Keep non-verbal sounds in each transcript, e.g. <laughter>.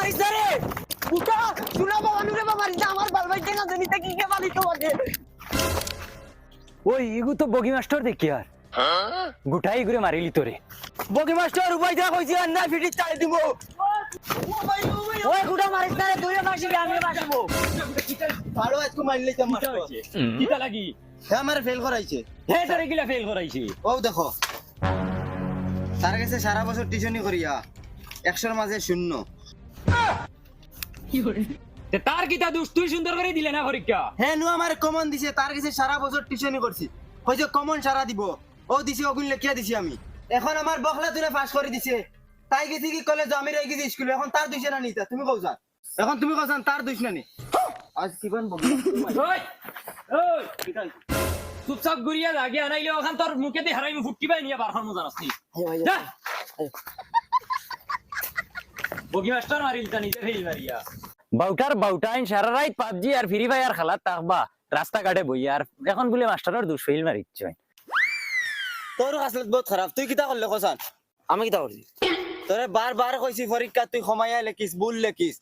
মারিস না রে শুনা বাবা নুরে বাবা মারিস আমার বাল ভাই কেন জানি তা কি কে বালি তোমাকে। ওই ইগু তো বগি মাস্টার দেখি আর। গোটাই ঘুরে মারিলি তোরে। বগি মাস্টার উপায় যা কইছি আর না ফিটি চাই দিব। ওই গুড়া মারিস না রে আমি ভালো আজকে মারলে তো মাস্টার কিতা লাগি হে আমার ফেল করাইছে। হে তোরে গিলা ফেল করাইছি? ও দেখো। তার কাছে সারা বছর টিউশনি করিয়া একশোর মাঝে শূন্য। তার কিতা দোষ? তুই সুন্দর করে দিলে না পরীক্ষা? হ্যাঁ নু আমার কমন দিছে তার কাছে সারা বছর টিউশনি করছি। কমন সারা দিব? ও দিছে ওগুন লেখিয়া দিছি আমি। এখন আমার বখলা তুলে পাস করে দিছে। তাই গেছি কি কলেজ আমি রয়ে গেছি স্কুলে এখন তার দুইছে না নিতা তুমি কৌসান এখন তুমি কৌসান তার দুইশ না নি আজ কিবান বগি ওই ওই চুপচাপ ঘুরিয়া লাগে আনাইলে ওখান তোর মুখে দিয়ে হারাই ফুটকি পাই নিয়ে বার জানাস বগি মাস্টার মারিল তা নিজে ফেল মারিয়া বাউটার বাউটাইন সারা রাত পাবজি আর ফ্রি ফায়ার খেলা তাকবা রাস্তাঘাটে বই আর এখন বলে মাস্টারের দুষ ফেল মারিচ্ছে। তোর আসলে বহুত খারাপ তুই কিতা করলে কৌসান আমি কি করছি তোরে বার বার কইছি পরীক্ষা তুই সময়া লেখিস ভুল লেখিস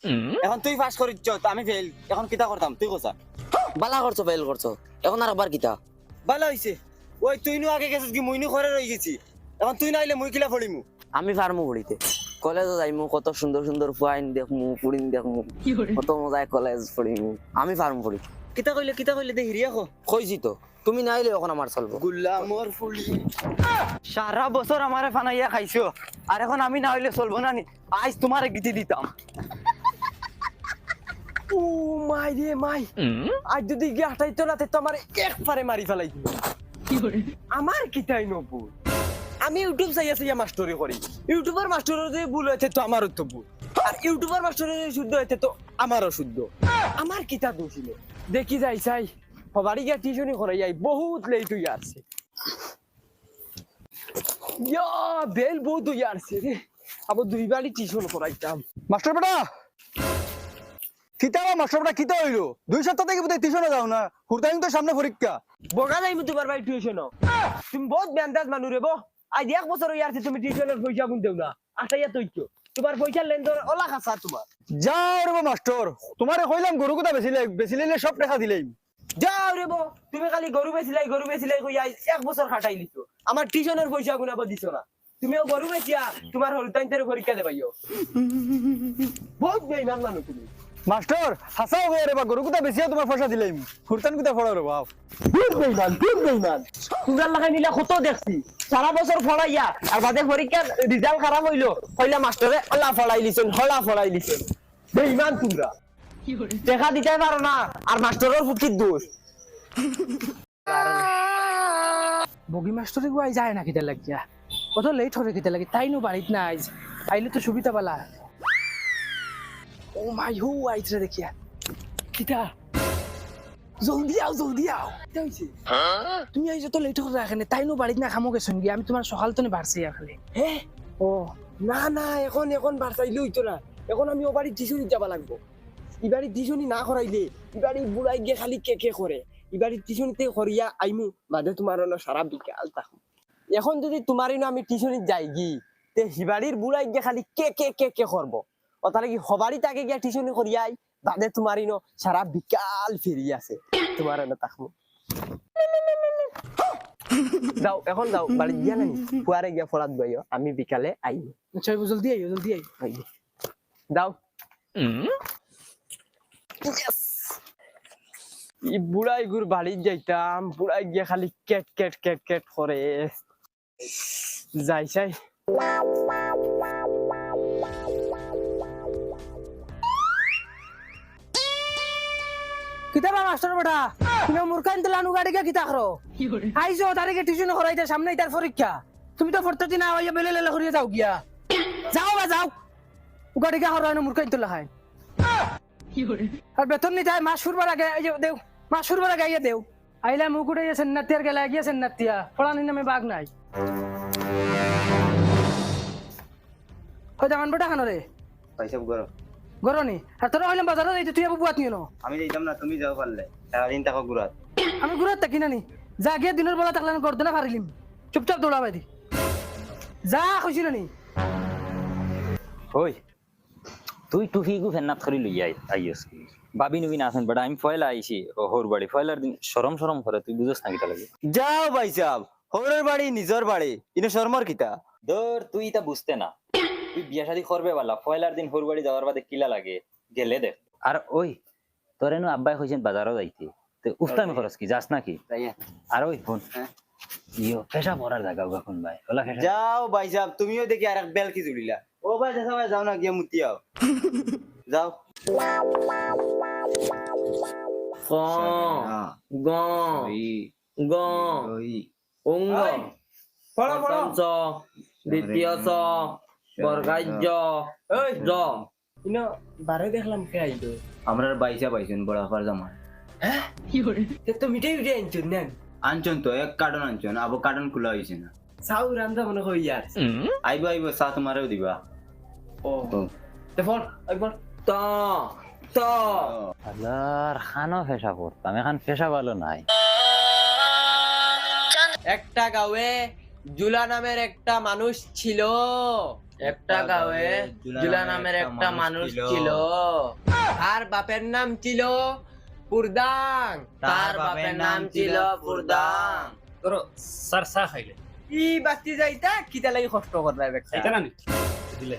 এখন তুই পাস করিচ্ছ আমি ফেল এখন কিতা করতাম তুই কৌসান বালা করছ ফেল করছ এখন আর আবার কিতা। ভালো হইছে ওই তুই নু আগে গেছিস কি মুই নু ঘরে রই গেছি। এখন তুই নাইলে মুই কিলা ফড়িমু আমি ফার্মু পড়িতে কলেজে যাইমু কত সুন্দর সুন্দর ফুয়াইন দেখমু পুরিন দেখমু। কত মজায় কলেজ পড়িমু আমি ফার্মু পড়ি কিতা কইলে কিতা কইলে দে হিরিয়া কো। কইছি তো তুমি নাইলে এখন আমার চলবো। গুলামর ফুলি। সারা বছর আমারে ফানাইয়া খাইছো আর এখন আমি না হইলে চলবো না নি আজ তোমারে গিটি দিতাম। ও মাই রে মাই। আজ যদি গিয়ে হাঁটাই তোলাতে তো আমার একবারে মারি ফেলাই দিবে আমার কিতাই নবু আমি ইউটিউব চাইয়া চাইয়া মাস্টরি করি। ইউটিউবার মাস্টরের যদি ভুল হয়েছে তো আমারও তো ভুল। আর ইউটিউবার মাস্টরের যদি শুদ্ধ হয়েছে তো আমারও শুদ্ধ। আমার কিতা দোষ দেখি যাই, চাই। সবারই গিয়া টিউশনি করাই যাই বহুত লেট আছে ইয়া, বেল বহুত হইয়া আছে রে। আবার দুইবারই টিউশন করাইতাম। মাস্টার বেটা! মাস্টার বেটা কিতা হইল? দুই সপ্তাহ থেকে বোধহয় টিউশনে যাও না। হুরতাইন তো সামনে পরীক্ষা। বগা যাইমু তোমার বাড়ি টিউশন তুমি বহুত বেন্দাজ মানুষ রে বো। আজ এক বছর হইয়া আছে তুমি টিউশনের পয়সা গুন দেও না। আটাইয়া তৈছো তোমার পয়সা লেনদেন ওলা খাসা তোমার। যাও রে মাস্টার তোমারে কইলাম গরু কোথা বেচিলে বেচিলে সব টাকা দিলেই যাও রে বো তুমি খালি গরু বেচিলাই গরু বেচিলাই কইয়া আজ এক বছর খাটাই লিছো। আমার টিউশনের পয়সা গুনাব দিছো না। তুমিও গরু বেচিয়া তোমার হরতাইনদের পরীক্ষা দেবাইও। <laughs> বহুত বেইমান মানুষ তুমি। মাস্টার হাসাও গো রে বা গরু কোথা বেচিয়া তোমার পয়সা দিলেই হুরতান কোথা ফড়া রে বাপ। বহুত বেইমান বহুত বেইমান তোমার লাগাই নিলা কত দেখছি। সারা বছর ফড়াইয়া আর বাদে পরীক্ষার রেজাল্ট খারাপ হইল কইলা মাস্টারে আল্লাহ ফড়াই লিছেন হলা ফড়াই লিছেন। বেইমান তোমরা দেখা দিতে পারো না আর মাস্টারের ফুটকির দোষ। বগি মাস্টারে গুয়াই যায় না কিতা লাগিয়া। কত লেট হবে কিতা লাগি তাই নো বাড়িত না আইজ আইলে তো সুবিধা পালা। ও মাই হু আইছে দেখিয়া। কিতা? জলদি আও জলদি আও। তুমি আইছো তো লেট করে রাখেনে তাই নো বাড়িত না খামো গেছুন গিয়া। আমি তোমার সকাল তো বাড়ছি খালি হে? ও না না এখন এখন বার্তাইলে হইতো না। এখন আমি ও বাড়ি টিউশনি যাবা লাগবো। ইবাড়ি টিউশনি না করাইলে ইবাড়ি বুড়াই গিয়ে খালি কে কে করে ইবাড়ি টিউশনিতে করিয়া আইমু বাদে তোমার হলো সারা বিকাল তাকু এখন যদি তোমার ইনো আমি টিউশনি যাই গি তে হিবাড়ির বুড়াই গিয়ে খালি কে কে কে কে করব ও তাহলে কি হবারই তাকে গিয়া টিউশনি করিয়াই বাদে তোমার ইনো সারা বিকাল ফিরি আছে। তোমার এনে তাকমু যাও এখন যাও বাড়ি গিয়া নানি ফুয়ারে গিয়া ফরাত বইও আমি বিকালে আইমু আচ্ছা জলদি আইও জলদি আইও আইমু যাও। Yes! ই বুড়াই গুর বাড়ি যাইতাম বুড়াই গিয়া খালি কেট কেট কেট কেট করে যাই চাই। কিতা বা মাস্টার বেটা? তুমি মূর্খাইন তো লানু গাড়ি কিতা করো আইছো তারিখে টিউশন করাইতে সামনে তার পরীক্ষা তুমি তো পড়তে না হইয়া বেলে লেলে করিয়া যাও গিয়া। যাও বা যাও। গাড়ি কা হরাই মূর্খাইন তো লাহাই। আর বেতন নিতে হয় মাস ফুরবার আগে এই যে দেও মাস ফুরবার আগে আইয়া দেও আইলা মুখ উঠে গেছেন নাতিয়ার গেলে গিয়েছেন নাতিয়া পড়ানি নামে বাঘ নাই। কই দামান বেটা খানো রে পয়সা করো গরনি আর তোরা হইলাম বাজারে যাইতে তুই আবার বুয়াত নিও না? আমি যাইতাম না তুমি যাও পারলে সারাদিন থাকো ঘুরাত আমি ঘুরাত থাকি নানি যা গিয়ে দিনের বেলা থাকলে আমি গর্দনে ফারিলিম চুপচাপ দৌড়া বাইদি যা খুশি নানি ওই তুই টুফি গু ফেন্নাত করে লইয়া আইস বাবি নবীন আছেন বেটা আমি ফয়লা আইছি ও হোর বাড়ি ফয়লার দিন সরম সরম করে তুই বুঝছ না কিতা লাগে যাও ভাই সাহেব হরের বাড়ি নিজর বাড়ি ইনে শর্মার কিতা? ধর তুই তা বুঝতে না। তুই বিয়া শাদি করবে বালা ফয়লার দিন হোর বাড়ি যাওয়ার বাদে কিলা লাগে? গেলে দেখ আর ওই তোর এনো আব্বাই কইছেন বাজারও যাইতে। তো উফতামি খরচ কি যাস নাকি? আর ওই ফোন ইয়ো পেশা পড়ার জায়গা ওগা কোন ভাই ওলা যাও ভাই সাহেব তুমিও দেখি আর এক বেলকি জুড়িলা। ও ভাই দেখা ভাই যাও না গিয়ে মুতি আও। যাও। ক গ গ অঙ্গ পড়ো পড়ো। চ দ্বিতীয় চ। বর্গাজ্য। জ। ইনো বারে দেখলাম কে আইলো। আমরা বাইসা পাইছেন বড় আফার জামা তে তো মিটাই উঠে আনছো নেন। আনছন তো এক কার্টন আনছন আবো কার্টন খোলা হয়েছে না। চাউ রান্ধা মনে কই ইয়ার। আইব আইব চা তোমারেও দিবা। ও। ও। একবার। ত ত। আল্লাহর খানো পেশা পড়তাম এখন ভালো নাই। একটা গাঁয়ে জুলা নামের একটা মানুষ ছিল। একটা গাঁয়ে জুলা নামের একটা মানুষ ছিল। তার বাপের নাম ছিল পুরদাং। তার বাপের নাম ছিল পুরদাং। ধরো সার চা খাইলে। ই বাতি যাইতা কিতা লাগি কষ্ট করবা বেটা এটা না নি? দিলে।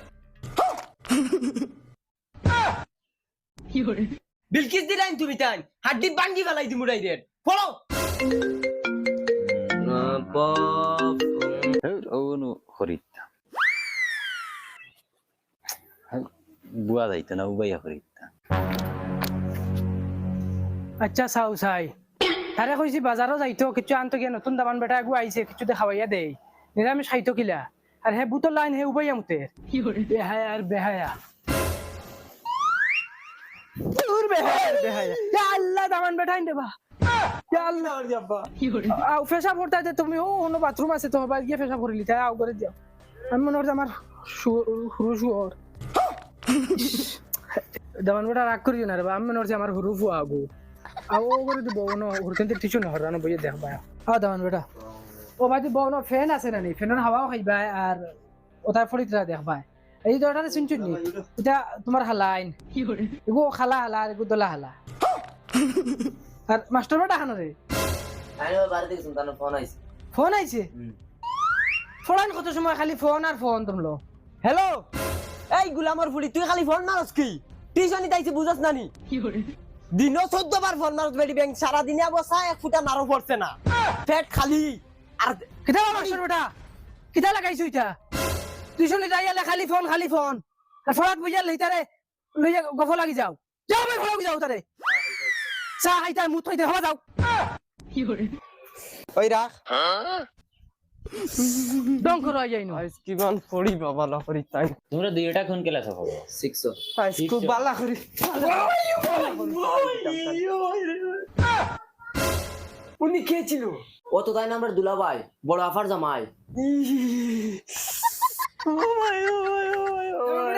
বিলকিস দিলাইন তুমি তাই। হাড্ডি বাঙ্গি ফেলাই দিমু ডাইরেক্ট। ফলো ওনু হরিতা বুয়া যাইতো না উবাইয়া আচ্ছা চাও চাই তারে কইছি বাজারও যাইতো কিছু আনতো গিয়ে নতুন দামান বেটা আগু আইছে কিছু দেখাবাইয়া দেই নিরামিষ খাইতো কিলা আর হে বুতর লাইন হে উবাইয়া মুতে বেহায়া আর বেহায়া দূর বেহায়া আর বেহায়া ইয়া আল্লাহ দামান বেটা আইন দেবা ইয়া আল্লাহ আর যাবা আও ফেসা পড়তা তুমি ও কোনো বাথরুম আছে তো গিয়ে ফেসা তাই আও করে দিও আমি মনে হচ্ছে আমার শুয়োর দামান বেটা রাগ করিও না রে বা। আমি হচ্ছে আমার হুরু ফুয়া আগু আও ও করে দিব নো হুরকেন্তে টিচু না হরানো বইয়ে আ দামান বেটা। ও বউ নো ফ্যান আছে না নি? ফ্যানের হাওয়াও খাইবা আর ওটার ফরিতরা দেখবা। এই দরটারে শুনছু নি? এটা তোমার হালাইন এগো খালা হালা আর এগো দলা হালা। আর মাস্টার বেটা খানো রে আরে বারে ফোন আইছে ফোন আইছে ফোন কত সময় খালি ফোন আর ফোন তোমলো হ্যালো গুলামর ফুলি তুই খালি ফোন মারস কি? টিউশনি তাইছে বুঝছ নানি? দিন চোদ্দ বার ফোন মারস বেটি ব্যাংক সারা দিনে অবস্থা এক ফুটা নারো পড়ছে না। পেট খালি। আর কিতা মাস্টার বেটা কিতা লাগাইছো ইটা টিউশন যাইয়ালে খালি ফোন খালি ফোন। আর ফোনাত বুঝাল লইতারে লইয়া গফ লাগি যাও। যাও ভাই ফোন যাও তারে চা খাইতা মুত খাইতে হবা যাও। ওই রাখ ডং করো যাই নো আইস কিমান পড়ি বাবা না পড়ি তাই তোমরা দুইটা কোন ক্লাসে পড়ো আইস খুব বালা করি উনি কে ছিল? ও তো তাই না আমার দুলাভাই বড় আফার জামাই।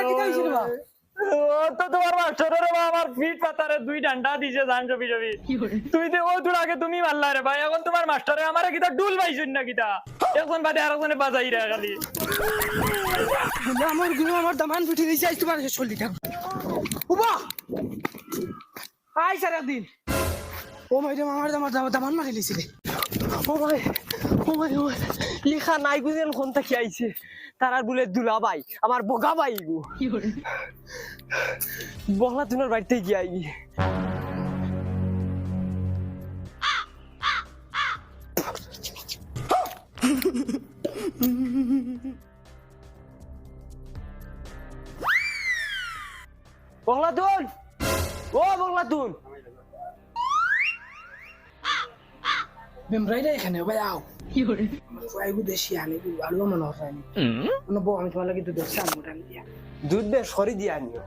কিতা হইছিল বা ও তো তোমার মাস্টারের বা আমার ফিট পাতারে দুই ডান্ডা দিছে জান জবি জবি তুই দে ও দূর আগে তুমি মারলা রে ভাই এখন তোমার মাস্টারে আমারে কিতা ডুল পাইছুন না কিতা? এখন বাদে আর একজনে বাজাই রে খালি আমারগুলো আমার দামান ফুটি দিছে আজ তোমার করলি থাক উবা! আই সারা দিন ও আমার দামান দামান মারি লিছিলে ও ভাই ও ভাই ও লিখা নাই বুঝেন কোন থেকে আইছে? তারার বুলে দুলা ভাই আমার বগা ভাই গো। বহলা তুনার বাড়িতে গিয়ে আইবি। বহলা তুন ও বহলা তুন মেমরাই রে এখানে ভাই আও। কি করে? আইবু দেশি আনি আলো মনে হয় মানে বউ আমি তোমার লাগে দুধ চাল মোটা দিয়া। দুধ বেশ খরি দিয়ে আনিও।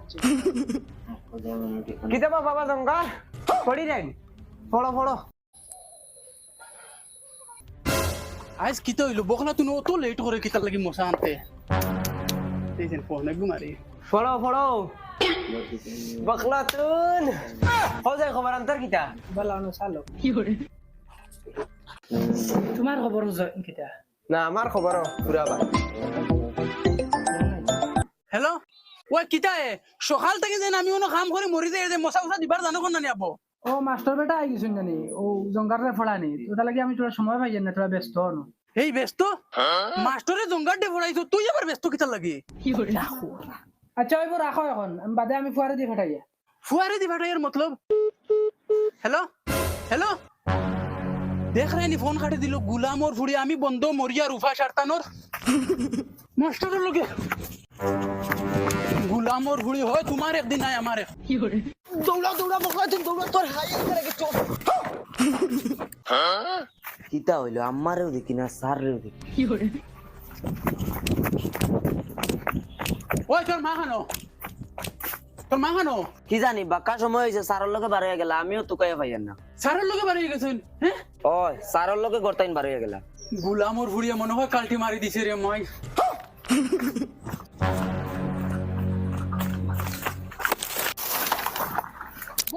কিতাবা বাবা জঙ্গার পড়ি যাই পড়ো পড়ো। আজ কিতা হইল বকলা তুই অত লেট করে কিতা লাগি মশা আনতে। এই যে ফোন একদম মারি পড়ো পড়ো বকলা তুন। যায় খবর আন্তর কিতা? বালা অন চালো। কি করে তোমার খবর কিটা না আমার খবর পুরা বা। হ্যালো ওই কিতা এ সকাল থেকে যেন আমি কোনো কাম করে মরি যায় যে মশা উষা দিবার জানো কোন না আবো? ও মাস্টার বেটা আই গেছুন জানি। ও জঙ্গারে ফড়ানি ওটা লাগি আমি তোরা সময় পাই না? তোরা ব্যস্ত হন এই ব্যস্ত? মাস্টরে জঙ্গার ডে পড়াইছো তুই আবার ব্যস্ত কিতা লাগে? আচ্ছা ওইব রাখো এখন। বাদে আমি ফুয়ারে দিয়ে ফেটাই ফুয়ারে দি ভাটাইয়ের মতলব? হ্যালো হ্যালো দেখ রাইনি ফোন কাটে দিল। গুলামর ফুড়ি আমি বন্ধ মরিয়া রুফা সারতানোর মাস্টারের লগে। গুলামর ফুড়ি হয় তোমার একদিন নাই আমার দৌড়া দৌড়া বকলা তুই দৌড়া তোর হাই করে গে কিতা হইল আমারেও দেখি না স্যারেও দেখি ওই তোর মা তোর মা কি জানি বাক্কা সময় হয়েছে স্যারের লগে বার হয়ে গেলা আমিও তো কয়ে পাইয়ান না লগে বাড়ি গেছেন হ্যাঁ ওই স্যারের লগে গড়তাইন বার হয়ে গেলা গুলামর ফুড়িয়া মনে হয় কালটি মারি দিছে রে মাই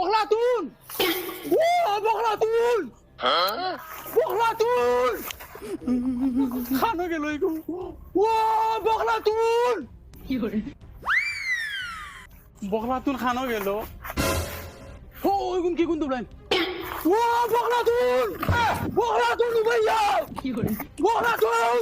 বখলা তুন বখলা তুন খানো গেল এগো ও বখলা তুন বখলা তুন খানো গেল। ও ওইগুন কি গুন দুবলাইন ও বখলা তুন বখলা তুন ভাইয়া বখলা তুন